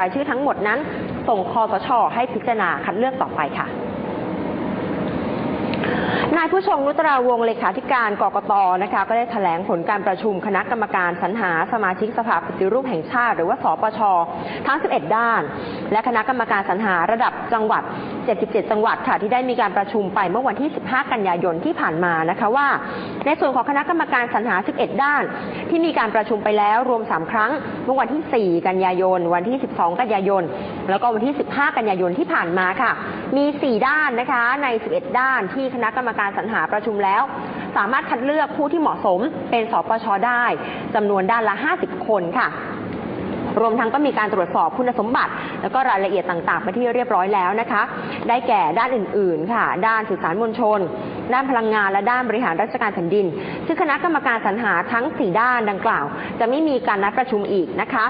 รายชื่อทั้งหมดนั้น ส่งคอสช ให้พิจารณาคัดเลือกต่อไปค่ะ นายผู้ชงนุตราวงเลขาธิการกกตนะคะ ก็ได้แถลงผลการประชุมคณะกรรมการสรรหาสมาชิกสภาปฏิรูปแห่งชาติ หรือว่าสปช ทั้ง 11 ด้าน และคณะกรรมการสรรหาระดับจังหวัด 77 จังหวัดค่ะที่ได้มีการประชุมไปเมื่อวันที่ 15 กันยายนที่ผ่านมานะคะว่า ในส่วนของคณะกรรมการสรรหา 11 ด้าน ที่มีการประชุมไปแล้วรวม 3 ครั้ง เมื่อวันที่ 4 กันยายน วันที่ 12 กันยายน แล้วก็วันที่ 15 กันยายนที่ผ่านมาค่ะ มี 4 ด้านนะคะใน 11 ด้านที่คณะกรรมการสรรหาประชุมแล้ว สามารถคัดเลือกผู้ที่เหมาะสมเป็นสปชได้จำนวนด้านละ 50 คนค่ะ รวมทั้งก็มีการตรวจสอบคุณสมบัติ แล้วก็รายละเอียดต่างๆไปที่เรียบร้อยแล้วนะคะ ได้แก่ด้านอื่นๆ ค่ะ ด้านสื่อสารมวลชน ด้านพลังงานและด้านบริหารราชการแผ่นดิน ซึ่งคณะกรรมการสรรหาทั้ง 4 ด้านดังกล่าว จะไม่มีการนัดประชุมอีกนะคะ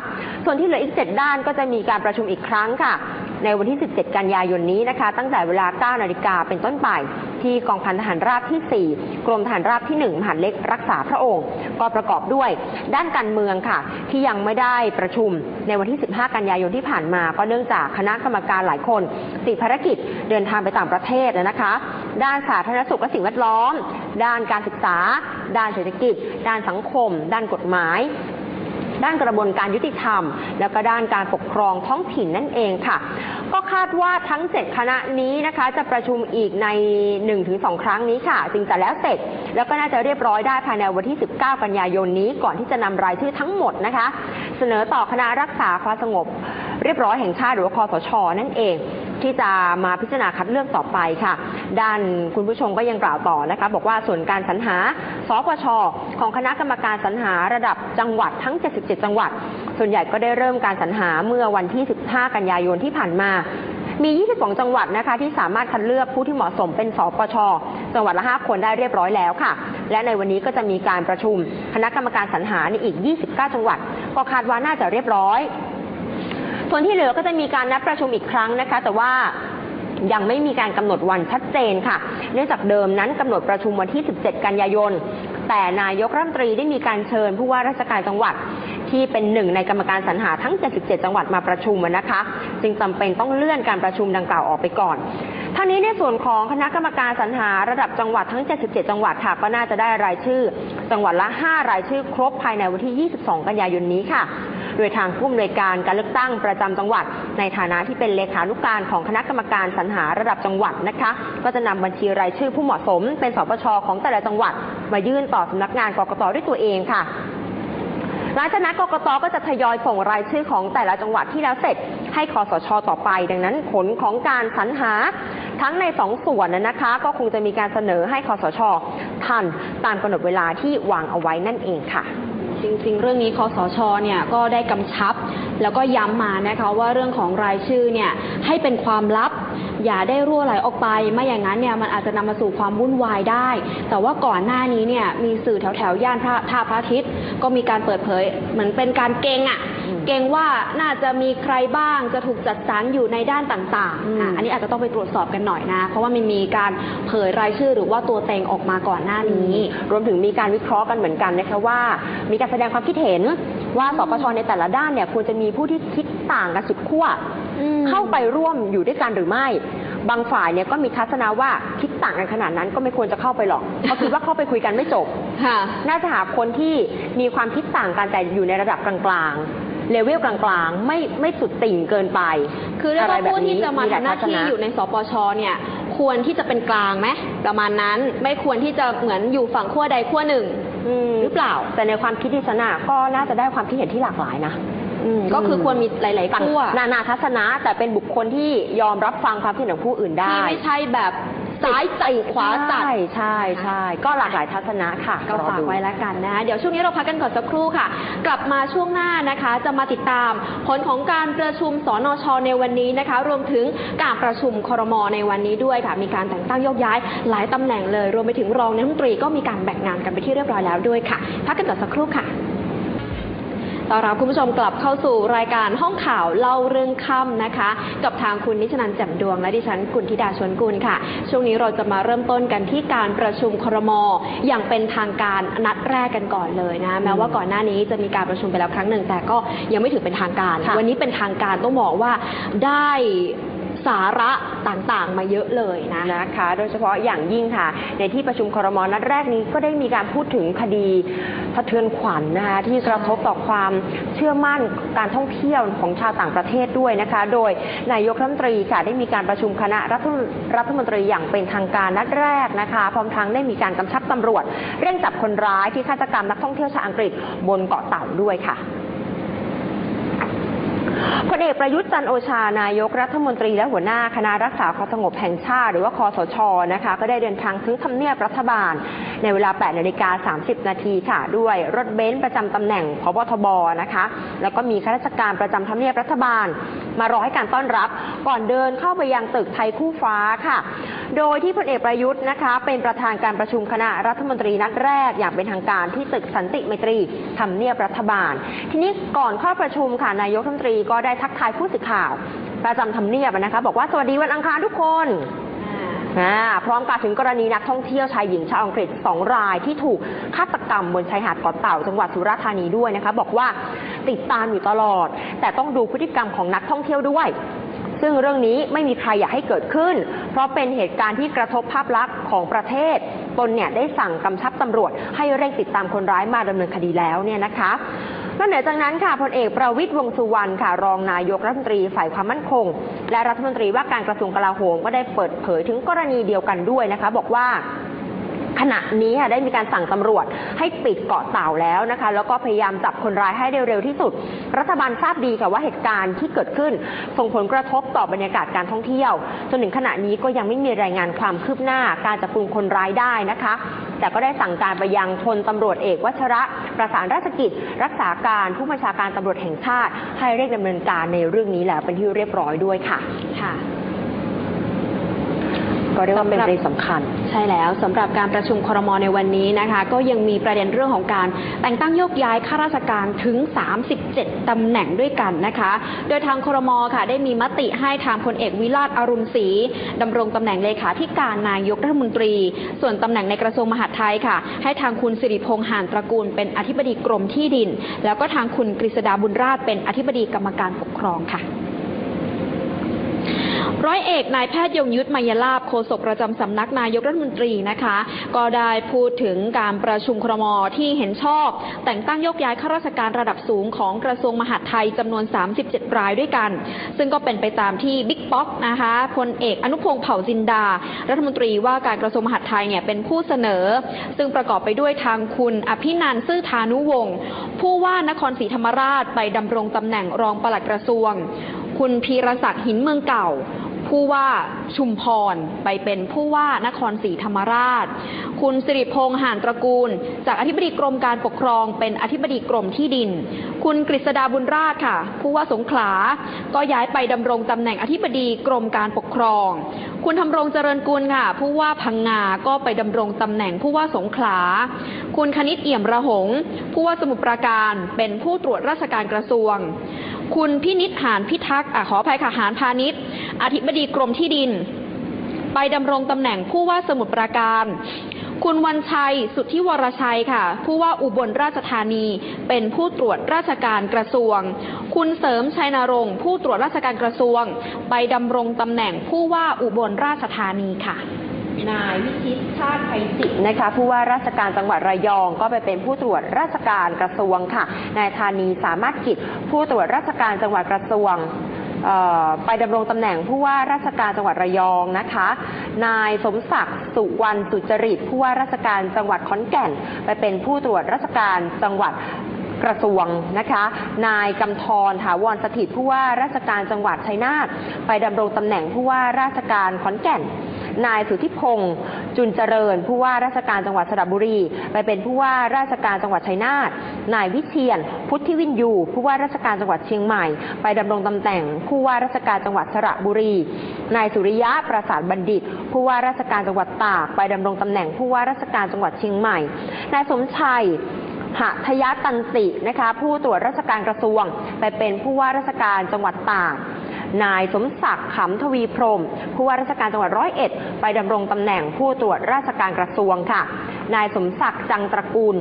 ส่วนที่เหลืออีก 7 ด้านก็จะมีการประชุมอีกครั้งค่ะ ในวันที่ 17 กันยายนนี้นะคะ ตั้งแต่เวลา 9 นาฬิกาเป็นต้นไป ที่กองพันทหารราบที่ 4 กรมทหารราบที่ 1มหาดเล็กรักษาพระองค์ ก็ประกอบด้วยด้านการเมืองค่ะ ที่ยังไม่ได้ประชุมในวันที่ 15 กันยายนที่ผ่านมา ก็เนื่องจากคณะกรรมการหลายคนติดภารกิจเดินทางไปต่างประเทศนะคะ ด้านสาธารณสุขและสิ่งแวดล้อม ด้านการศึกษา ด้านเศรษฐกิจ ด้านสังคม ด้านกฎหมาย ด้านกระบวนการยุติธรรม แล้วก็ด้านการปกครองท้องถิ่นนั่นเองค่ะ ก็คาดว่าทั้ง 7 คณะนี้นะคะ จะประชุมอีกใน 1-2 ครั้งนี้ค่ะ จึงจะแล้วเสร็จ แล้วก็น่าจะเรียบร้อยได้ภายในวันที่ 19 กันยายนนี้ก่อนที่จะนำรายชื่อทั้งหมดนะคะ เสนอต่อคณะรักษาความสงบ เรียบร้อยแห่งชาติหรือว่าคอสช นั่นเอง ที่จะมาพิจารณาคัดเลือกต่อไปค่ะ ด้านคุณผู้ชมก็ยังกล่าวต่อนะคะ บอกว่าส่วนการสรรหาสปชของคณะกรรมการสรรหาระดับจังหวัดทั้ง 77 จังหวัด ส่วนใหญ่ก็ได้เริ่มการสรรหาเมื่อวันที่ 15 กันยายนที่ผ่านมามี 22 จังหวัดนะคะที่สามารถคัดเลือกผู้ที่เหมาะสมเป็นสปช จังหวัดละ 5 คนได้เรียบร้อยแล้วค่ะ และในวันนี้ก็จะมีการประชุมคณะกรรมการสรรหาในอีก 29 จังหวัด ก็คาดว่าน่าจะเรียบร้อย ส่วนที่เหลือก็จะมีการนัดประชุมอีกครั้งนะคะ แต่ว่า ยังไม่มีการกำหนดวันชัดเจนค่ะ เนื่องจากเดิมนั้นกำหนดประชุมวันที่ 17 กันยายน แต่นายกรัฐมนตรีได้มีการเชิญผู้ว่าราชการจังหวัดที่เป็นหนึ่งในกรรมการสรรหาทั้ง 77 จังหวัดมาประชุมนะคะ จึงจำเป็นต้องเลื่อนการประชุมดังกล่าวออกไปก่อนทั้งนี้ในส่วนของคณะกรรมการสรรหาระดับจังหวัดทั้ง 77 จังหวัดค่ะ ก็น่าจะได้รายชื่อ จังหวัดละ 5 รายชื่อครบภายในวันที่ 22 กันยายนนี้ค่ะ โดยทางผู้อำนวยการการเลือกตั้งประจำจังหวัด ในฐานะที่เป็นเลขานุการของคณะกรรมการสรรหาระดับจังหวัดนะคะ ก็จะนำบัญชีรายชื่อผู้เหมาะสม เป็นสปชของแต่ละจังหวัด มายื่นต่อสำนักงานกกตด้วยตัวเองค่ะหลังจากนั้นกกตก็จะทยอยส่งรายชื่อของแต่ละจังหวัดที่แล้วเสร็จ ให้คอสชต่อไป ดังนั้นผลของการสรรหาทั้งในสองส่วนนั้นนะคะ ก็คงจะมีการเสนอให้คอสชทันตามกำหนดเวลาที่วางเอาไว้นั่นเองค่ะ จริง ๆ เรื่องนี้คอสชเนี่ยก็ได้กำชับ แล้วก็ย้ำมานะคะว่าเรื่องของรายชื่อเนี่ยให้เป็นความลับ อย่าได้รั่วไหลออกไป ไม่อย่างนั้นเนี่ยมันอาจจะนำมาสู่ความวุ่นวายได้ แต่ว่าก่อนหน้านี้เนี่ยมีสื่อแถวๆย่านพระท่าพระอาทิตย์ ก็มีการเปิดเผย เหมือนเป็นการเกงอะ่ะอืมเกงว่าน่าจะมีใครบ้างจะถูกจัดสรรอยู่ในด้านต่างๆอะอันนี้อาจจะต้องไปตรวจสอบกันหน่อยนะ เพราะว่ามันมีการเผยรายชื่อหรือว่าตัวเต็งออกมาก่อนหน้านี้ รวมถึงมีการวิเคราะห์กันเหมือนกันนะคะว่า มีการแสดงความคิดเห็นว่าสปชในแต่ละด้านเนี่ยควรจะมีผู้ที่คิดต่างกันสุดขั้วอืมเข้าไปร่วมอยู่ด้วยกันหรือไม่ บางฝ่ายเนี่ยก็มีทัศนะว่าคิดต่างกันขนาดนั้นก็ไม่ควรจะเข้าไปหรอกเพราะคิดว่าเข้าไปคุยกันไม่จบ ค่ะ น่าจะหาคนที่มีความคิดต่างกันแต่อยู่ในระดับกลางๆ เลเวลกลางๆ ไม่ไม่สุดติ่งเกินไปคือเรียกว่าไรแบบผู้ที่จะมาหลทำหน้าที่ทัศะอยู่ในสปชเนี่ยควรที่จะเป็นกลางไหมประมาณนั้นไม่ควรที่จะเหมือนอยู่ฝั่งขั้วใดขั้วหนึ่งอืมหรือเปล่า แต่ในความคิดดิฉันอะก็น่าจะได้ความคิดเห็นที่หลากหลายนะ อืมก็คือควรมีหลายๆขั้วนานาทัศนะ แต่เป็นบุคคลที่ยอมรับฟังความคิดเห็นของผู้อื่นได้ ที่ไม่ใช่แบบซ้ายจัดขวาจัดใช่ใช่ใช่ก็หลากหลายทัศนะค่ะก็รอฝากดูไว้แล้วกันนะ เดี๋ยวช่วงนี้เราพักกันก่อนสักครู่ค่ะ กลับมาช่วงหน้านะคะ จะมาติดตามผลของการประชุมสนชในวันนี้นะคะ รวมถึงการประชุมครมในวันนี้ด้วยค่ะ มีการแต่งตั้งโยกย้าย หลายตำแหน่งเลย รวมไปถึงรองนายกรัฐมนตรีก็มีการแบ่งงานกันไปที่เรียบร้อยแล้วด้วยค่ะ พักกันก่อนสักครู่ค่ะ ต้อนรับคุณผู้ชมกลับเข้าสู่รายการห้องข่าวเล่าเรื่องค่ำนะคะ กับทางคุณนิชนันแจ่มดวงและดิฉันกุลธิดาชวนกุลค่ะ ช่วงนี้เราจะมาเริ่มต้นกันที่การประชุมครมอย่างเป็นทางการนัดแรกกันก่อนเลยนะแม้ว่าก่อนหน้านี้จะมีการประชุมไปแล้วครั้งหนึ่ง แต่ก็ยังไม่ถือเป็นทางการ วันนี้เป็นทางการต้องบอกว่าได้ สาระต่างๆ มาเยอะเลยนะ นะคะ โดยเฉพาะอย่างยิ่งค่ะ ในที่ประชุมครมนัดแรกนี้ก็ได้มีการพูดถึงคดีสะเทือนขวัญนะคะที่กระทบต่อความเชื่อมั่นการท่องเที่ยวของชาวต่างประเทศด้วยนะคะ โดยนายกรัฐมนตรีค่ะได้มีการประชุมคณะรัฐรัฐมนตรีอย่างเป็นทางการนัดแรกนะคะ พร้อมทั้งได้มีการกำชับตำรวจ เร่งจับคนร้ายที่ฆาตกรรมนักท่องเที่ยวชาวอังกฤษบนเกาะเต่าด้วยค่ะ พลเอกประยุทธ์จันโอชานายกรัฐมนตรีและหัวหน้าคณะรักษาความสงบแห่งชาติ หรือว่าคอสชนะคะก็ได้เดินทางถึงทำเนียบรัฐบาล ในเวลา 8นาฬิกา30 นาทีค่ะ ด้วยรถเบนซ์ประจำตำแหน่งพบทบนะคะ แล้วก็มีข้าราชการประจำทำเนียบรัฐบาล มารอให้การต้อนรับ ก่อนเดินเข้าไปยังตึกไทยคู่ฟ้าค่ะ โดยที่พลเอกประยุทธ์นะคะ เป็นประธานการประชุมคณะรัฐมนตรีนัดแรกอย่างเป็นทางการที่ตึกสันติไมตรีทำเนียบรัฐบาล ทีนี้ก่อนเข้าประชุมค่ะนายกรัฐมนตรีก็ได้ทักทายผู้สื่อข่าว ประจำทำเนียบนะคะ บอกว่าสวัสดีวันอังคารทุกคน อ่าพร้อมกล่าวถึงกรณีนักท่องเที่ยวชายหญิงชาวอังกฤษสองรายที่ถูกฆาตกรรมบนชายหาดเกาะเต่าจังหวัดสุราษฎร์ธานีด้วยนะคะ บอกว่าติดตามอยู่ตลอด แต่ต้องดูพฤติกรรมของนักท่องเที่ยวด้วย ซึ่งเรื่องนี้ไม่มีใครอยากให้เกิดขึ้น เพราะเป็นเหตุการณ์ที่กระทบภาพลักษณ์ของประเทศตนเนี่ยได้สั่งกำชับตำรวจให้เร่งติดตามคนร้ายมาดำเนินคดีแล้วเนี่ยนะคะ นอกจากนั้นค่ะพลเอกประวิตยวงสุวรรณค่ะ รองนายกรัฐมนตรีฝ่ายความมั่นคง และรัฐมนตรีว่าการกระทรวงกลาโหมก็ได้เปิดเผยถึงกรณีเดียวกันด้วยนะคะ บอกว่าขณะนี้ค่ะได้มีการสั่งตำรวจให้ปิดเกาะเต่าแล้วนะคะ แล้วก็พยายามจับคนร้ายให้เร็วที่สุด รัฐบาลทราบดีค่ะว่าเหตุการณ์ที่เกิดขึ้น ส่งผลกระทบต่อบรรยากาศการท่องเที่ยว จนถึงขณะนี้ก็ยังไม่มีรายงานความคืบหน้าการจับกลุ่มคนร้ายได้นะคะ แต่ก็ได้สั่งการไปยังพลตำรวจเอกวัชระประสานราชกิจ รักษาการผู้บัญชาการตำรวจแห่งชาติ ให้เร่งดำเนินการในเรื่องนี้แล้วเป็นที่เรียบร้อยด้วยค่ะค่ะ ก็เรียกว่าเป็นประเด็นสำคัญ ใช่แล้วสำหรับการประชุมครมในวันนี้นะคะ ก็ยังมีประเด็นเรื่องของการแต่งตั้งโยกย้ายข้าราชการถึง 37ตำแหน่งด้วยกันนะคะ โดยทางครมค่ะ ได้มีมติให้ทางพลเอกวิราชอรุณศรีดำรงตำแหน่งเลขาธิการนายกรัฐมนตรี ส่วนตำแหน่งในกระทรวงมหาดไทยค่ะ ให้ทางคุณสิริพงษ์หานตระกูล เป็นอธิบดีกรมที่ดิน แล้วก็ทางคุณกฤษดาบุญราชเป็นอธิบดีกรรมการปกครองค่ะ ร้อยเอกนายแพทย์ยงยุทธมายลาบโฆษกประจำสำนักนายกรัฐมนตรีนะคะ ก็ได้พูดถึงการประชุมครมที่เห็นชอบ แต่งตั้งยกย้ายข้าราชการระดับสูงของกระทรวงมหาดไทยจำนวน 37 รายด้วยกัน ซึ่งก็เป็นไปตามที่บิ๊กป๊อกนะคะพลเอกอนุพงศ์เผ่าจินดา รัฐมนตรีว่าการกระทรวงมหาดไทยเนี่ยเป็นผู้เสนอ ซึ่งประกอบไปด้วยทางคุณอภินันท์ซื่อธานุวงศ์ผู้ว่านครศรีธรรมราชไปดำรงตำแหน่งรองปลัดกระทรวง คุณพีรศักดิ์หินเมืองเก่า ผู้ว่าชุมพรไปเป็นผู้ว่านครศรีธรรมราช คุณสิริพงษ์หานตระกูล จากอธิบดีกรมการปกครองเป็นอธิบดีกรมที่ดิน คุณกฤษดาบุญราชค่ะ ผู้ว่าสงขลา ก็ย้ายไปดำรงตำแหน่งอธิบดีกรมการปกครอง คุณทำรงเจริญกุลค่ะ ผู้ว่าพังงา ก็ไปดำรงตำแหน่งผู้ว่าสงขลา คุณคณิตเอี่ยมระหง ผู้ว่าสมุทรปราการเป็นผู้ตรวจราชการกระทรวง คุณพินิษหานพิทักษ์ขออภัยค่ะหานพาณิชย์อธิบดีกรมที่ดิน ไปดำรงตำแหน่งผู้ว่าสมุทรปราการ คุณวันชัยสุทธิวรชัยค่ะ ผู้ว่าอุบลราชธานีเป็นผู้ตรวจราชการกระทรวง คุณเสริมชัยนรงค์ผู้ตรวจราชการกระทรวง ไปดำรงตำแหน่งผู้ว่าอุบลราชธานีค่ะ นายวิชิตชาติไทยจิตนะคะผู้ว่าราชการจังหวัดระยองก็ไปเป็นผู้ตรวจราชการกระทรวงค่ะ นายธานีสามารถกิจผู้ตรวจราชการจังหวัดกระทรวงไปดำรงตำแหน่งผู้ว่าราชการจังหวัดระยองนะคะ นายสมศักดิ์สุวรรณสุจริตผู้ว่าราชการจังหวัดขอนแก่น ไปเป็นผู้ตรวจราชการจังหวัดกระทรวงนะคะ นายกำธรถาวรสถิตผู้ว่าราชการจังหวัดชัยนาทไปดำรงตำแหน่งผู้ว่าราชการขอนแก่น นายสุทธิพงศ์จุนเจริญ ผู้ว่าราชการจังหวัดสระบุรี ไปเป็นผู้ว่าราชการจังหวัดชัยนาทนายวิเชียน พุทธิวินยู ผู้ว่าราชการจังหวัดเชียงใหม่ ไปดำรงตำแหน่ง ผู้ว่าราชการจังหวัดสระบุรี นายสุริยะประสานบัณฑิต ผู้ว่าราชการจังหวัดตาก ไปดำรงตำแหน่ง ผู้ว่าราชการจังหวัดเชียงใหม่ นายสมชัยหะทยตันตินะคะผู้ตรวจราชการกระทรวง ไปเป็นผู้ว่าราชการจังหวัดตาก นายสมศักดิ์ขำทวีพรมผู้ว่าราชการจังหวัดร้อยเอ็ดไปดำรงตำแหน่งผู้ตรวจราชการกระทรวงค่ะ นายสมศักดิ์จังตระกูล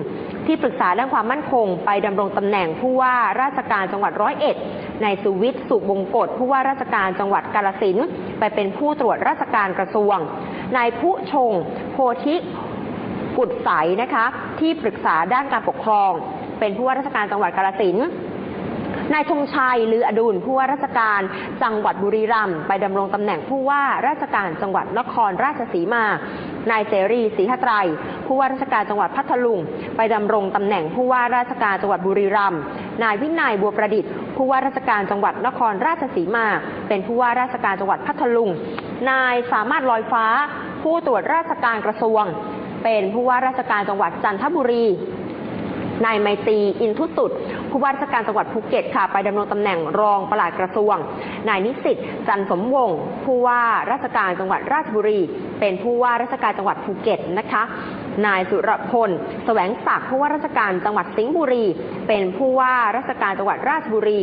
ที่ปรึกษาด้านความมั่นคง ไปดำรงตำแหน่งผู้ว่าราชการจังหวัดร้อยเอ็ดนายสุวิทย์สุบงกฎผู้ว่าราชการจังหวัดกาลสินไปเป็นผู้ตรวจราชการกระทรวง นายผู้ชง โพธิกุดใสนะคะ ที่ปรึกษาด้านการปกครอง เป็นผู้ว่าราชการจังหวัดกาลสิน นายธงชัยลืออดุลผู้ว่าราชการจังหวัดบุรีรัมย์ไปดำรงตำแหน่งผู้ว่าราชการจังหวัดนครราชสีมานายเสรีศรีหไตรยผู้ว่าราชการจังหวัดพัทลุง ไปดำรงตำแหน่งผู้ว่าราชการจังหวัดบุรีรัมย์นายวินัยบัวประดิษฐ์ ผู้ว่าราชการจังหวัดนครราชสีมา เป็นผู้ว่าราชการจังหวัดพัทลุง นายสามารถลอยฟ้า ผู้ตรวจราชการกระทรวง เป็นผู้ว่าราชการจังหวัดจันทบุรีนายไมตรีอินทุสุด ผู้ว่าราชการจังหวัดภูเก็ตค่ะไปดำรงตำแหน่งรองปลัดกระทรวง นายนิสิตจันสมวงศ์ผู้ว่าราชการจังหวัดราชบุรี เป็นผู้ว่าราชการจังหวัดภูเก็ตนะคะ นายสุรพลแสวงศักดิ์ผู้ว่าราชการจังหวัดสิงห์บุรี เป็นผู้ว่าราชการจังหวัดราชบุรี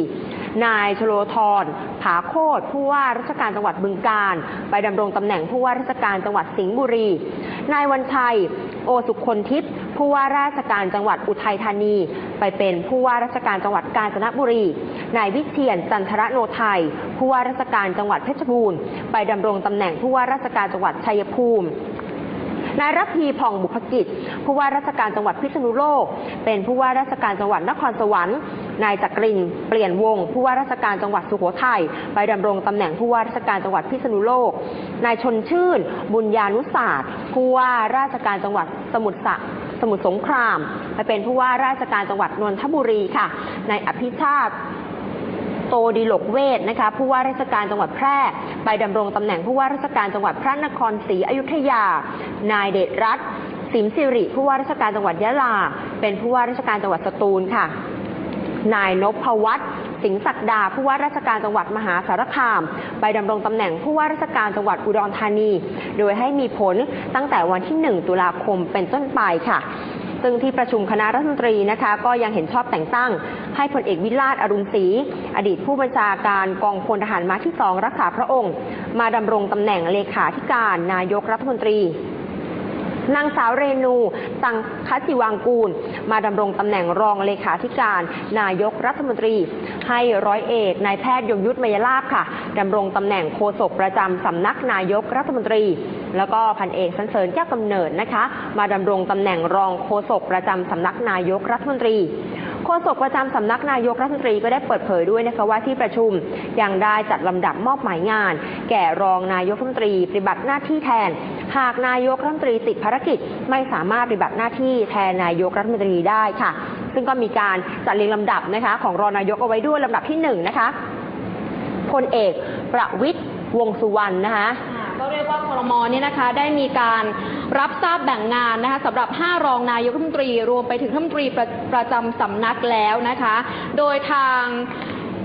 นายชโลธรผาโคตรผู้ว่าราชการจังหวัดบึงกาฬไปดำรงตำแหน่งผู้ว่าราชการจังหวัดสิงห์บุรี นายวันชัย โอสุคนทิพย์ผู้ว่าราชการจังหวัดอุทัยธานี ไปเป็นผู้ว่าราชการจังหวัดกาญจนบุรี นายวิเชียนจันทรโนไทยผู้ว่าราชการจังหวัดเพชรบูรณ์ ไปดำรงตำแหน่งผู้ว่าราชการจังหวัดชัยภูมิ นายรัพีผ่องบุพกิจ ผู้ว่าราชการจังหวัดพิษณุโลก เป็นผู้ว่าราชการจังหวัดนครสวรรค์ นายจักรินเปลี่ยนวง ผู้ว่าราชการจังหวัดสุโขทัยไปดำรงตำแหน่งผู้ว่าราชการจังหวัดพิษณุโลก นายชนชื่น บุญญานุศาสตร์ผู้ว่าราชการจังหวัดสมุทรสะสมุทรสงครามไปเป็นผู้ว่าราชการจังหวัดนนทบุรีค่ะ นายอภิชาติ โตดีหลกเวทนะคะผู้ว่าราชการจังหวัดแพร่ ไปดำรงตำแหน่งผู้ว่าราชการจังหวัดพระนครศรีอยุธยา นายเดชรัตน์สิมสิริ ผู้ว่าราชการจังหวัดยะลา เป็นผู้ว่าราชการจังหวัดสตูลค่ะ นายนพวัฒน์สิงห์ศักดาผู้ว่าราชการจังหวัดมหาสารคาม ไปดำรงตำแหน่งผู้ว่าราชการจังหวัดอุดรธานี โดยให้มีผลตั้งแต่วันที่ 1 ตุลาคมเป็นต้นไปค่ะ ซึ่งที่ประชุมคณะรัฐมนตรีนะคะก็ยังเห็นชอบแต่งตั้ง ให้พลเอกวิราชอรุณศรีอดีตผู้บัญชาการกองพลทหารม้าที่สองรักษาพระองค์ มาดำรงตำแหน่งเลขาธิการนายกรัฐมนตรีนางสาวเรนูตังคจิวางกูล มาดำรงตำแหน่งรองเลขาธิการ นายกรัฐมนตรี ให้ร้อยเอกนายแพทย์ยงยุทธมยลาภค่ะดำรงตำแหน่งโฆษกประจำสำนักนายกรัฐมนตรี แล้วก็พันเอกสันเสริญแก้วกำเนิดนะคะ มาดำรงตำแหน่งรองโฆษกประจำสำนักนายกรัฐมนตรีโฆษกประจำสำนักนายกรัฐมนตรีก็ได้เปิดเผยด้วยนะคะว่าที่ประชุมยังได้จัดลำดับมอบหมายงาน แก่รองนายกรัฐมนตรีปฏิบัติหน้าที่แทน หากนายกรัฐมนตรีติดภารกิจไม่สามารถปฏิบัติหน้าที่แทนนายกรัฐมนตรีได้ค่ะ ซึ่งก็มีการจัดเรียงลำดับนะคะ ของรองนายกเอาไว้ด้วยลำดับที่หนึ่งนะคะพลเอกประวิตรวงษ์สุวรรณนะคะ ก็เรียกว่าครมเนี่ยนะคะได้มีการรับทราบแบ่งงานนะคะสำหรับ 5 รองนายกรัฐมนตรี รวมไปถึงรัฐมนตรีประประจำสำนักแล้วนะคะ โดยทาง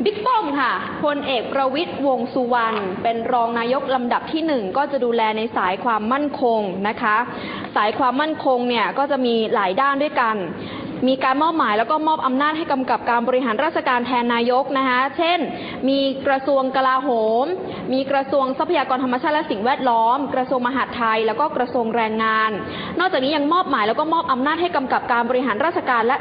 บิ๊กป้อมค่ะพลเอกประวิตยวงสุวรรณเป็นรองนายกลำดับที่หนึ่งก็จะดูแลในสายความมั่นคงนะคะ สายความมั่นคงเนี่ยก็จะมีหลายด้านด้วยกัน มีการมอบหมายแล้วก็มอบอำนาจให้กำกับการบริหารราชการแทนนายกนะคะเช่น มีกระทรวงกลาโหม มีกระทรวงทรัพยากรธรรมชาติและสิ่งแวดล้อม กระทรวงมหาดไทย แล้วก็กระทรวงแรงงาน นอกจากนี้ยังมอบหมายแล้วก็มอบอำนาจให้กำกับการบริหารราชการและ